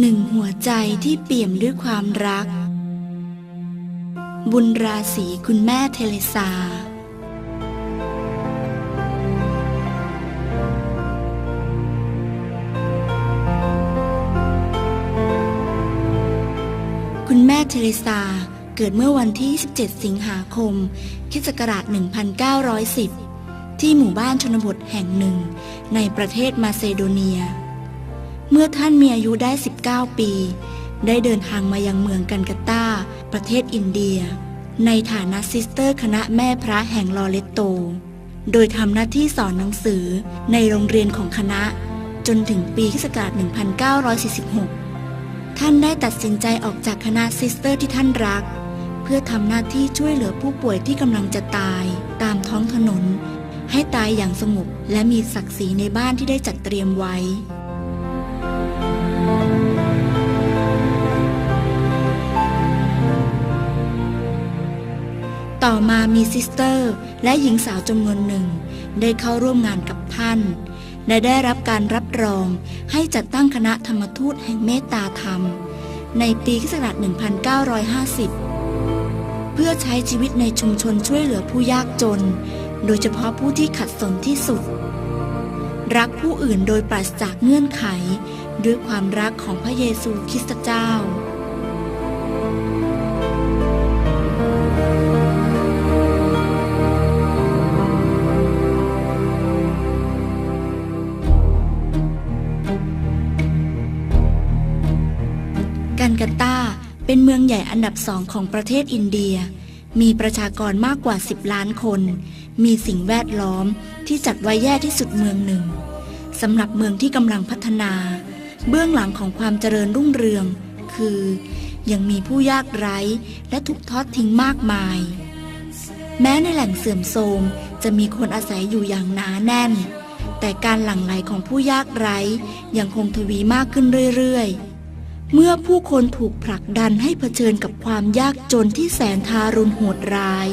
หนึ่งหัวใจที่เปี่ยมด้วยความรัก บุญราศีคุณแม่เทเลซาคุณแม่เทเรซาเกิดเมื่อวันที่17สิงหาคมคิศกราช 1910 ที่หมู่บ้านชนบทแห่งหนึ่ง ในประเทศมาเซโดเนีย เมื่อท่านมีอายุได้ 19 ปี ได้เดินทางมายังเมืองกันกาตาประเทศอินเดีย ในฐานะซิสเตอร์คณะแม่พระแห่งลอเรตโต โดยทำหน้าที่สอนหนังสือในโรงเรียนของคณะ จนถึงปีคศักราช1946 ท่านได้ตัดสินใจออกจากคณะซิสเตอร์ที่ท่านรัก เพื่อทำหน้าที่ช่วยเหลือผู้ป่วยที่กำลังจะตาย ตามท้องถนน ให้ตายอย่างสงบและมีศักดิ์ศรีในบ้านที่ได้จัดเตรียมไว้ ต่อมามีซิสเตอร์และหญิงสาวจำนวนหนึ่ง ได้เข้าร่วมงานกับท่าน และได้รับการรับรองให้จัดตั้งคณะธรรมทูตแห่งเมตตาธรรม ในปีคศ1950 เพื่อใช้ชีวิตในชุมชนช่วยเหลือผู้ยากจน โดยเฉพาะผู้ที่ขัดสนที่สุด รักผู้อื่นโดยปราศจากเงื่อนไข ด้วยความรักของพระเยซูคริสต์เจ้า เป็นเมืองใหญ่อันดับสองของประเทศอินเดีย มีประชากรมากกว่า 10 ล้านคน มีสิ่งแวดล้อมที่จัดไว้แย่ที่สุดเมืองหนึ่งสำหรับเมืองที่กำลังพัฒนา เบื้องหลังของความเจริญรุ่งเรือง คือ ยังมีผู้ยากไร้และถูกทอดทิ้งมากมาย แม้ในแหล่งเสื่อมโทรมจะมีคนอาศัยอยู่อย่างหนาแน่น แต่การหลั่งไหลของผู้ยากไร้ยังคงทวีมากขึ้นเรื่อยๆ เมื่อผู้คนถูกผลักดันให้เผชิญกับความยากจนที่แสนทารุณโหดร้าย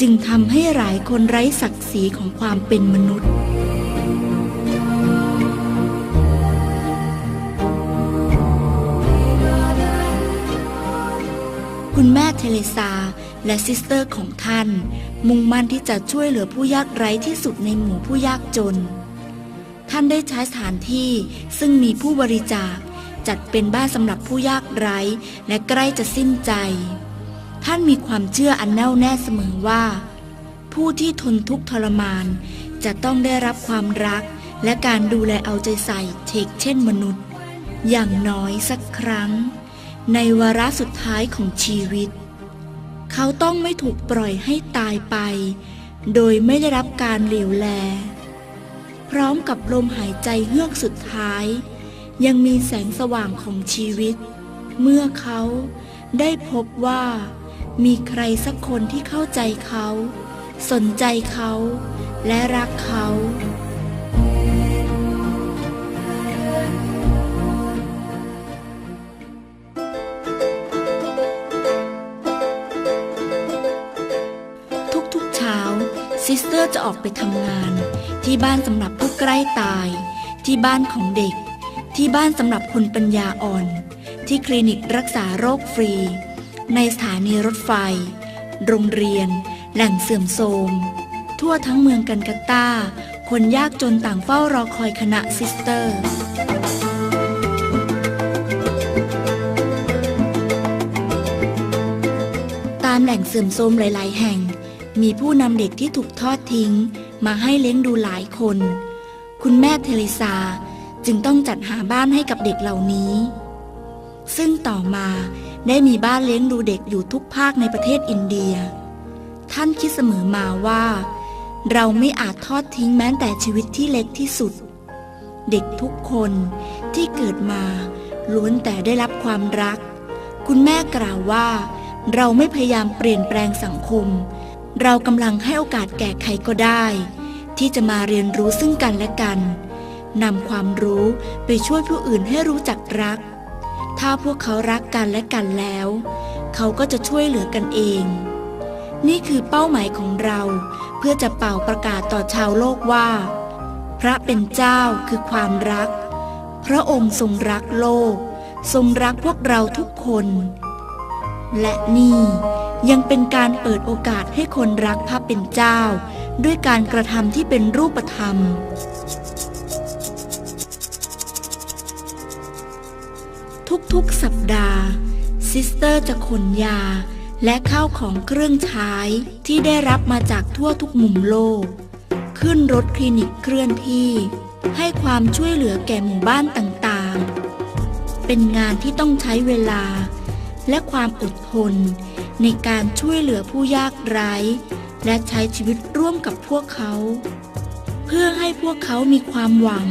จึงทำให้หลายคนไร้ศักดิ์ศรีของความเป็นมนุษย์คุณแม่เทเลซาและซิสเตอร์ของท่าน มุ่งมั่นที่จะช่วยเหลือผู้ยากไร้ที่สุดในหมู่ผู้ยากจน ท่านได้ใช้สถานที่ซึ่งมีผู้บริจาค จัดเป็นบ้านสำหรับผู้ยากไร้และใกล้จะสิ้นใจ ท่านมีความเชื่ออันแน่วแน่เสมอว่า ผู้ที่ทนทุกข์ทรมาน จะต้องได้รับความรักและการดูแลเอาใจใส่เชกเช่นมนุษย์ อย่างน้อยสักครั้ง ในวาระสุดท้ายของชีวิต เขาต้องไม่ถูกปล่อยให้ตายไป โดยไม่ได้รับการเหลียวแล พร้อมกับลมหายใจเฮือกสุดท้าย ยังมีแสงสว่างของชีวิต เมื่อเขาได้พบว่ามีใครสักคนที่เข้าใจเขา สนใจเขาและรักเขา ทุกๆเช้า ซิสเตอร์จะออกไปทำงาน ที่บ้านสำหรับผู้ใกล้ตาย ที่บ้านของเด็ก ที่บ้านสำหรับคนปัญญาอ่อน ที่คลินิกรักษาโรคฟรี ในสถานีรถไฟ โรงเรียน แหล่งเสื่อมโทรม ทั่วทั้งเมืองกันกาตาคนยากจนต่างเฝ้ารอคอยคณะซิสเตอร์ตามแหล่งเสื่อมโทรมหลาย ๆ แห่ง มีผู้นำเด็กที่ถูกทอดทิ้ง มาให้เลี้ยงดูหลายคน คุณแม่เทเลซา จึงต้องจัดหาบ้านให้กับเด็กเหล่านี้ ซึ่งต่อมาได้มีบ้านเลี้ยงดูเด็กอยู่ทุกภาคในประเทศอินเดีย ท่านคิดเสมอมาว่า เราไม่อาจทอดทิ้งแม้แต่ชีวิตที่เล็กที่สุด เด็กทุกคนที่เกิดมาล้วนแต่ได้รับความรัก คุณแม่กล่าวว่า เราไม่พยายามเปลี่ยนแปลงสังคม เรากำลังให้โอกาสแก่ใครก็ได้ ที่จะมาเรียนรู้ซึ่งกันและกัน นำความรู้ไปช่วยผู้อื่นให้รู้จักรัก ถ้าพวกเขารักกันและกันแล้ว เขาก็จะช่วยเหลือกันเอง นี่คือเป้าหมายของเราเพื่อจะเป่าประกาศต่อชาวโลกว่า พระเป็นเจ้าคือความรัก พระองค์ทรงรักโลก ทรงรักพวกเราทุกคน และนี่ยังเป็นการเปิดโอกาสให้คนรักพระเป็นเจ้า ด้วยการกระทำที่เป็นรูปธรรม ทุกๆสัปดาห์ ซิสเตอร์จะขนยา และข้าวของเครื่องใช้ที่ได้รับมาจากทั่วทุกมุมโลก ขึ้นรถคลินิกเคลื่อนที่ ให้ความช่วยเหลือแก่หมู่บ้านต่างๆ เป็นงานที่ต้องใช้เวลา และความอดทน ในการช่วยเหลือผู้ยากไร้ และใช้ชีวิตร่วมกับพวกเขา เพื่อให้พวกเขามีความหวัง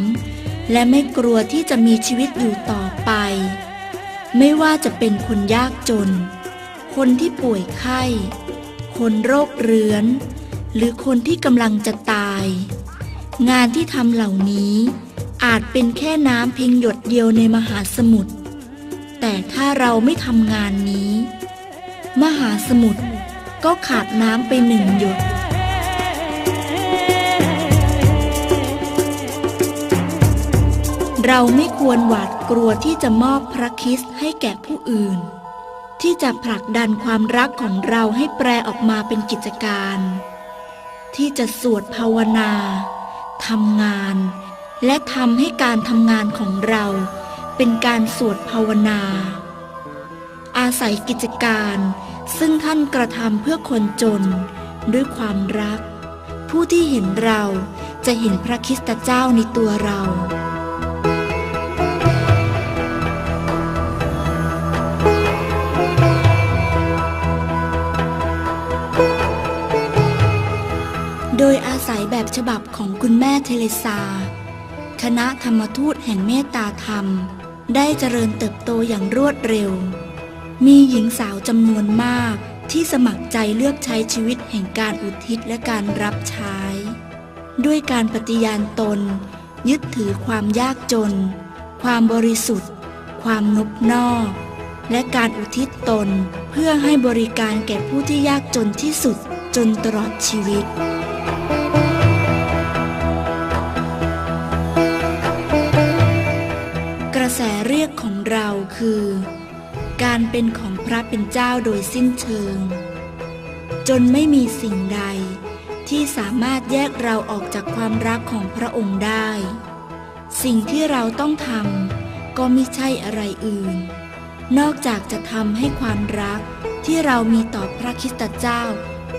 และไม่กลัวที่จะมีชีวิตอยู่ ไม่ว่าจะเป็นคนยากจน คนที่ป่วยไข้ คนโรคเรื้อน หรือคนที่กำลังจะตาย งานที่ทำเหล่านี้ อาจเป็นแค่น้ำเพียงหยดเดียวในมหาสมุทร แต่ถ้าเราไม่ทำงานนี้ มหาสมุทรก็ขาดน้ำไปหนึ่งหยด เราไม่ควรหวาดกลัวที่จะมอบพระคิสให้แก่ผู้อื่น ที่จะผลักดันความรักของเราให้แปลออกมาเป็นกิจการ ที่จะสวดภาวนาทำงาน และทำให้การทำงานของเราเป็นการสวดภาวนา อาศัยกิจการซึ่งท่านกระทำเพื่อคนจนด้วยความรัก ผู้ที่เห็นเราจะเห็นพระคิสตเจ้าในตัวเรา โดยอาศัยแบบฉบับของคุณแม่เทเลซา คณะธรรมทูตแห่งเมตตาธรรม ได้เจริญเติบโตอย่างรวดเร็ว มีหญิงสาวจำนวนมากที่สมัครใจเลือกใช้ชีวิตแห่งการอุทิศและการรับใช้ ด้วยการปฏิญาณตน ยึดถือความยากจน ความบริสุทธิ์ ความนบนอก และการอุทิศตนเพื่อให้บริการแก่ผู้ที่ยากจนที่สุดจนตลอดชีวิต แสเรียกของเราคือ การเป็นของพระเป็นเจ้าโดยสิ้นเชิง จนไม่มีสิ่งใดที่สามารถแยกเราออกจากความรักของพระองค์ได้ สิ่งที่เราต้องทำก็ไม่ใช่อะไรอื่น นอกจากจะทำให้ความรักที่เรามีต่อพระคิสตเจ้า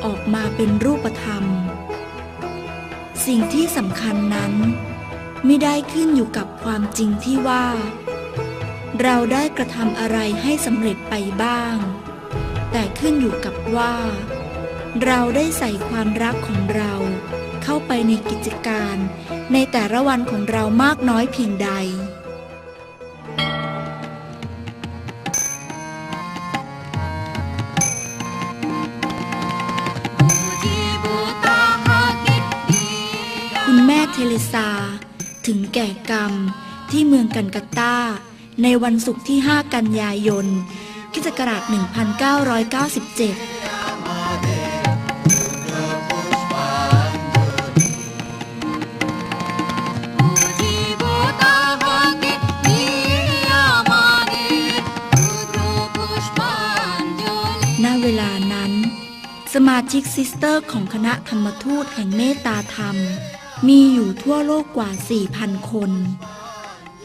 ออกมาเป็นรูปธรรม สิ่งที่สำคัญนั้น ไม่ได้ขึ้นอยู่กับความจริงที่ว่า เราได้กระทำอะไรให้สำเร็จไปบ้าง แต่ขึ้นอยู่กับว่า เราได้ใส่ความรักของเราเข้าไปในกิจการในแต่ละวันของเรามากน้อยเพียงใด คุณแม่เทเลซา ถึงแก่กรรมที่เมืองกันกาตา ในวันศุกร์ที่ 5 กันยายนคริสตศักราช1997ณเวลานั้นสมาชิกซิสเตอร์ของคณะธรรมทูตแห่งเมตตาธรรม มีอยู่ทั่วโลกกว่า 4,000 คน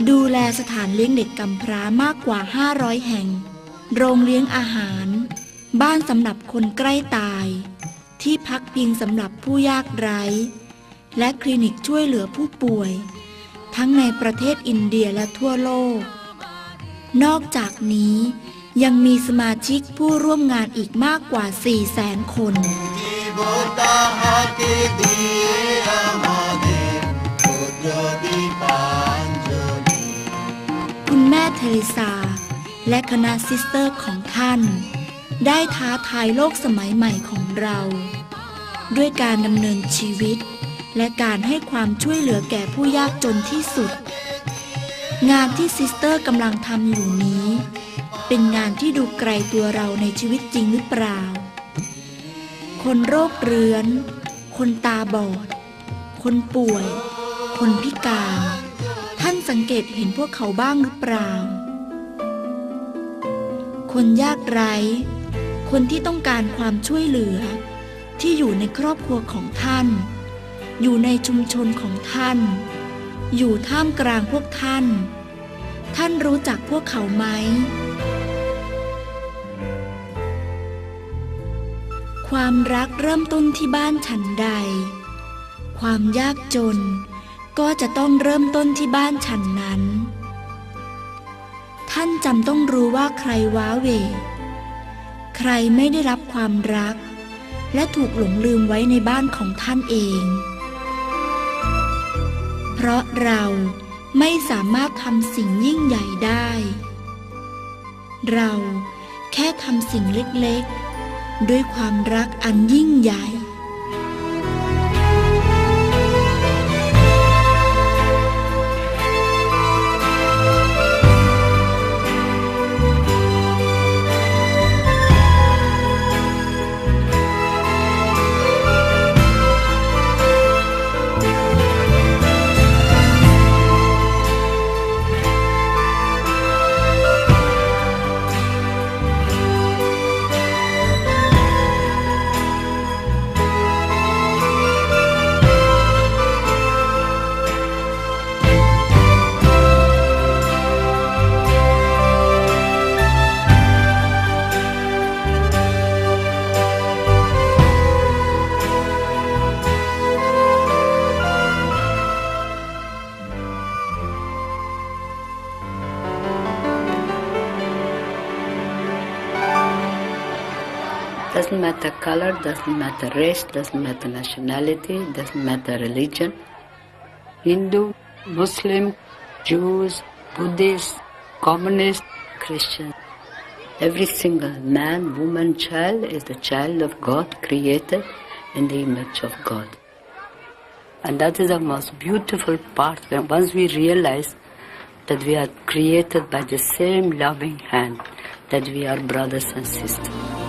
ดูแลสถานเลี้ยงเด็กกำพร้ามากกว่า 500 แห่ง โรงเลี้ยงอาหาร บ้านสำหรับคนใกล้ตาย ที่พักพิงสำหรับผู้ยากไร้ และคลินิกช่วยเหลือผู้ป่วย ทั้งในประเทศอินเดียและทั่วโลก นอกจากนี้ยังมีสมาชิกผู้ร่วมงานอีกมากกว่า4แสนคนคุณแม่เทเรซา และคณะซิสเตอร์ของท่าน ได้ท้าทายโลกสมัยใหม่ของเรา ด้วยการดำเนินชีวิต และการให้ความช่วยเหลือแก่ผู้ยากจนที่สุด งานที่ซิสเตอร์กำลังทำอยู่นี้ เป็นงานที่ดูไกลตัวเราในชีวิตจริงหรือเปล่า คนโรคเรื้อน คนตาบอด คนป่วย คนพิการ สังเกตเห็นพวกเขาบ้างหรือเปล่า คนยากไร้ คนที่ต้องการความช่วยเหลือ ที่อยู่ในครอบครัวของท่าน อยู่ในชุมชนของท่าน อยู่ท่ามกลางพวกท่าน ท่านรู้จักพวกเขาไหม ความรักเริ่มต้นที่บ้านฉันใด ความยากจน ก็จะต้องเริ่มต้นที่บ้านฉันนั้น ท่านจำต้องรู้ว่าใครว้าเว ใครไม่ได้รับความรัก และถูกหลงลืมไว้ในบ้านของท่านเอง เพราะเราไม่สามารถทำสิ่งยิ่งใหญ่ได้ เราแค่ทำสิ่งเล็กๆ ด้วยความรักอันยิ่งใหญ่ matter color, doesn't matter race, doesn't matter nationality, doesn't matter religion. Hindu, Muslim, Jews, Buddhists, communists, Christians. Every single man, woman, child is the child of God created in the image of God. And that is the most beautiful part when once we realize that we are created by the same loving hand, that we are brothers and sisters.